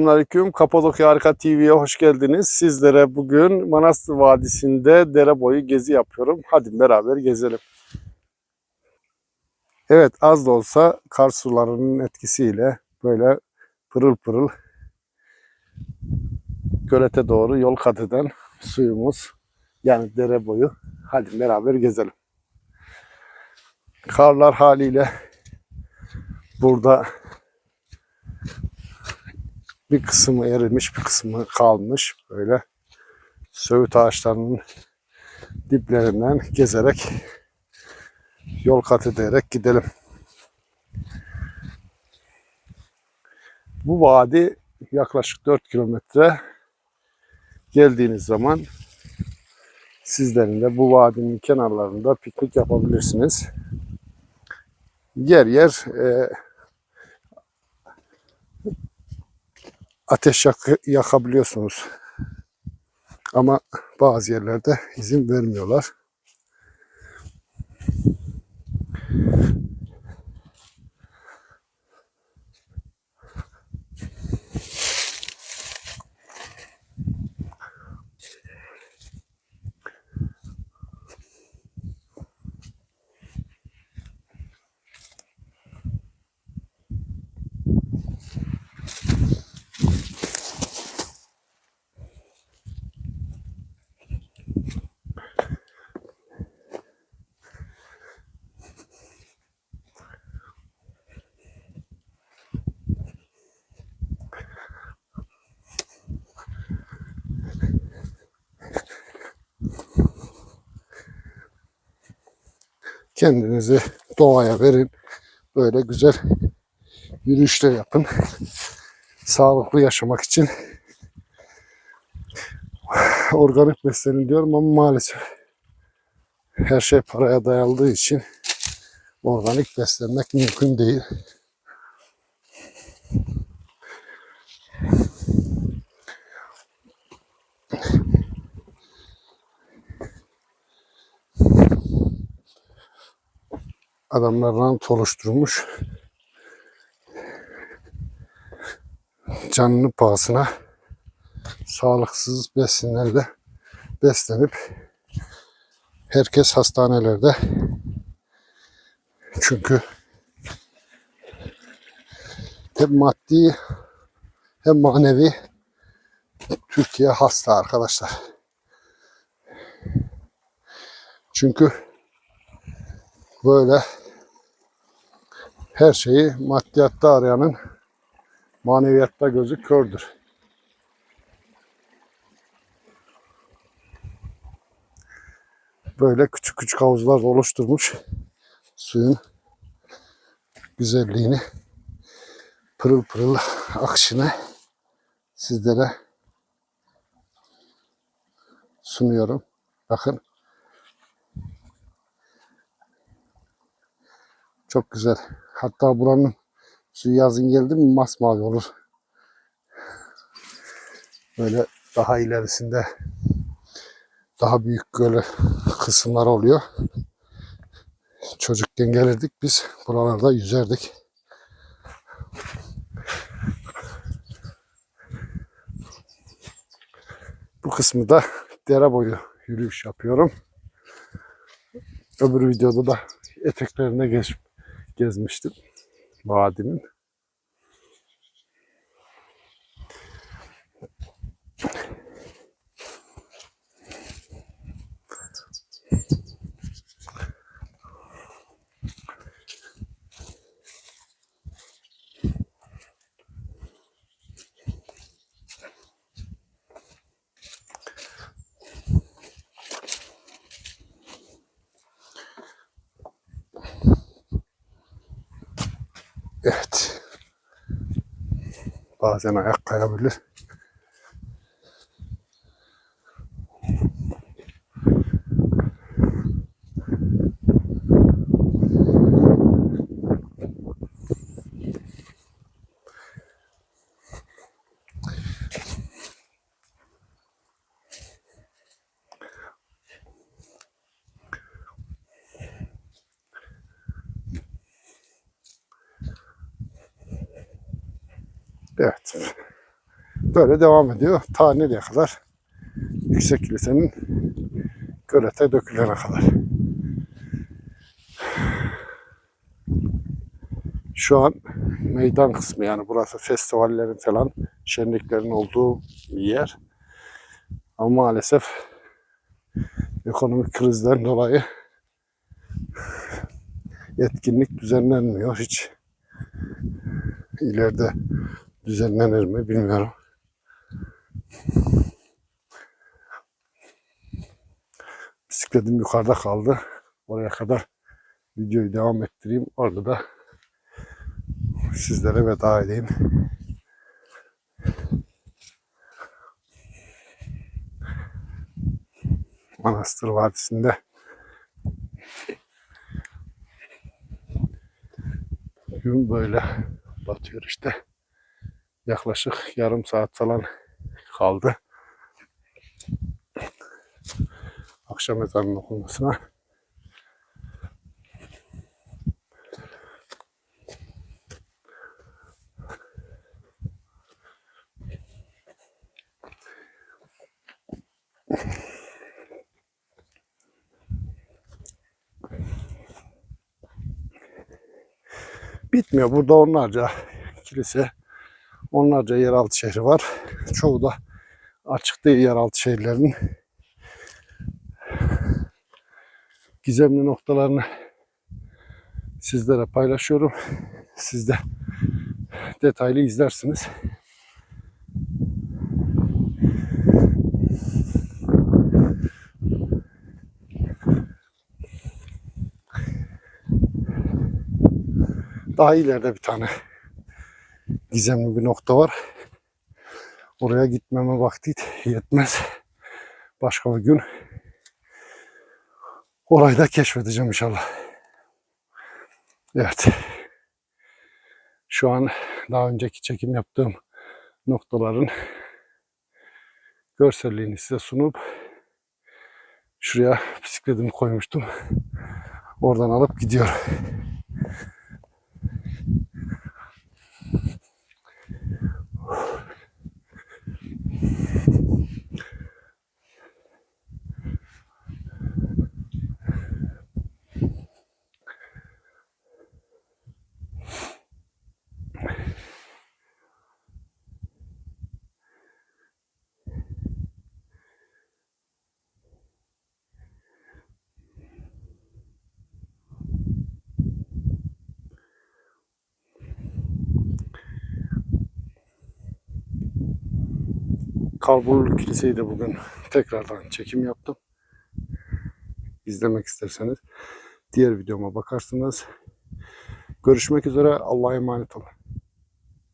Selamünaleyküm. Kapadokya Harika TV'ye hoş geldiniz. Sizlere bugün Manastır Vadisi'nde dere boyu gezi yapıyorum. Hadi beraber gezelim. Evet az da olsa kar sularının etkisiyle böyle pırıl pırıl gölete doğru yol kat eden suyumuz yani dere boyu. Hadi beraber gezelim. Karlar haliyle burada bir kısmı erimiş, bir kısmı kalmış. Böyle söğüt ağaçlarının diplerinden gezerek yol kat ederek gidelim. Bu vadi yaklaşık 4 kilometre geldiğiniz zaman sizlerin de bu vadinin kenarlarında piknik yapabilirsiniz. Yer yer e, ateş yak- yakabiliyorsunuz. Ama bazı yerlerde izin vermiyorlar. Kendinizi doğaya verin. Böyle güzel yürüyüşler yapın. Sağlıklı yaşamak için organik beslenin diyorum ama maalesef her şey paraya dayandığı için organik beslenmek mümkün değil. Adamlar rant oluşturmuş. Canını pahasına sağlıksız besinlerle beslenip herkes hastanelerde çünkü hem maddi hem manevi Türkiye hasta arkadaşlar. Çünkü böyle her şeyi maddiyatta arayanın maneviyatta gözü kördür. Böyle küçük küçük havuzlar da oluşturmuş. Suyun güzelliğini, pırıl pırıl akışını sizlere sunuyorum. Bakın. Çok güzel. Hatta buranın suyu yazın geldi mi masmavi olur. Böyle daha ilerisinde daha büyük göl kısımlar oluyor. Çocukken gelirdik biz buralarda yüzerdik. Bu kısmı da dere boyu yürüyüş yapıyorum. Öbür videoda da eteklerine geç, gezmiştim vadinin. Bazen ayak kayabilir. Evet. böyle devam ediyor. Ta nereye kadar? Yüksek kilisenin gölete dökülene kadar. Şu an meydan kısmı yani burası festivallerin falan şenliklerin olduğu bir yer. Ama maalesef ekonomik krizden dolayı etkinlik düzenlenmiyor hiç. İleride düzenlenir mi bilmiyorum. Bisikletim yukarıda kaldı. Oraya kadar videoyu devam ettireyim. Orada da sizlere veda edeyim. Manastır Vadisi'nde gün böyle batıyor işte. Yaklaşık yarım saat falan kaldı. Akşam ezanının okunmasına. bitmiyor. Burada onlarca kilise, onlarca yeraltı şehri var. Çoğu da açık değil yeraltı şehirlerin. Gizemli noktalarını sizlere paylaşıyorum. Siz de detaylı izlersiniz. Daha ileride bir tane gizemli bir nokta var. Oraya gitmeme vakti yetmez. Başka bir gün orayı da keşfedeceğim inşallah. Evet. Şu an daha önceki çekim yaptığım noktaların görselliğini size sunup şuraya bisikletimi koymuştum. Oradan alıp gidiyorum. Kalburlu Kiliseyi de bugün tekrardan çekim yaptım. İzlemek isterseniz diğer videoma bakarsınız. Görüşmek üzere. Allah'a emanet olun.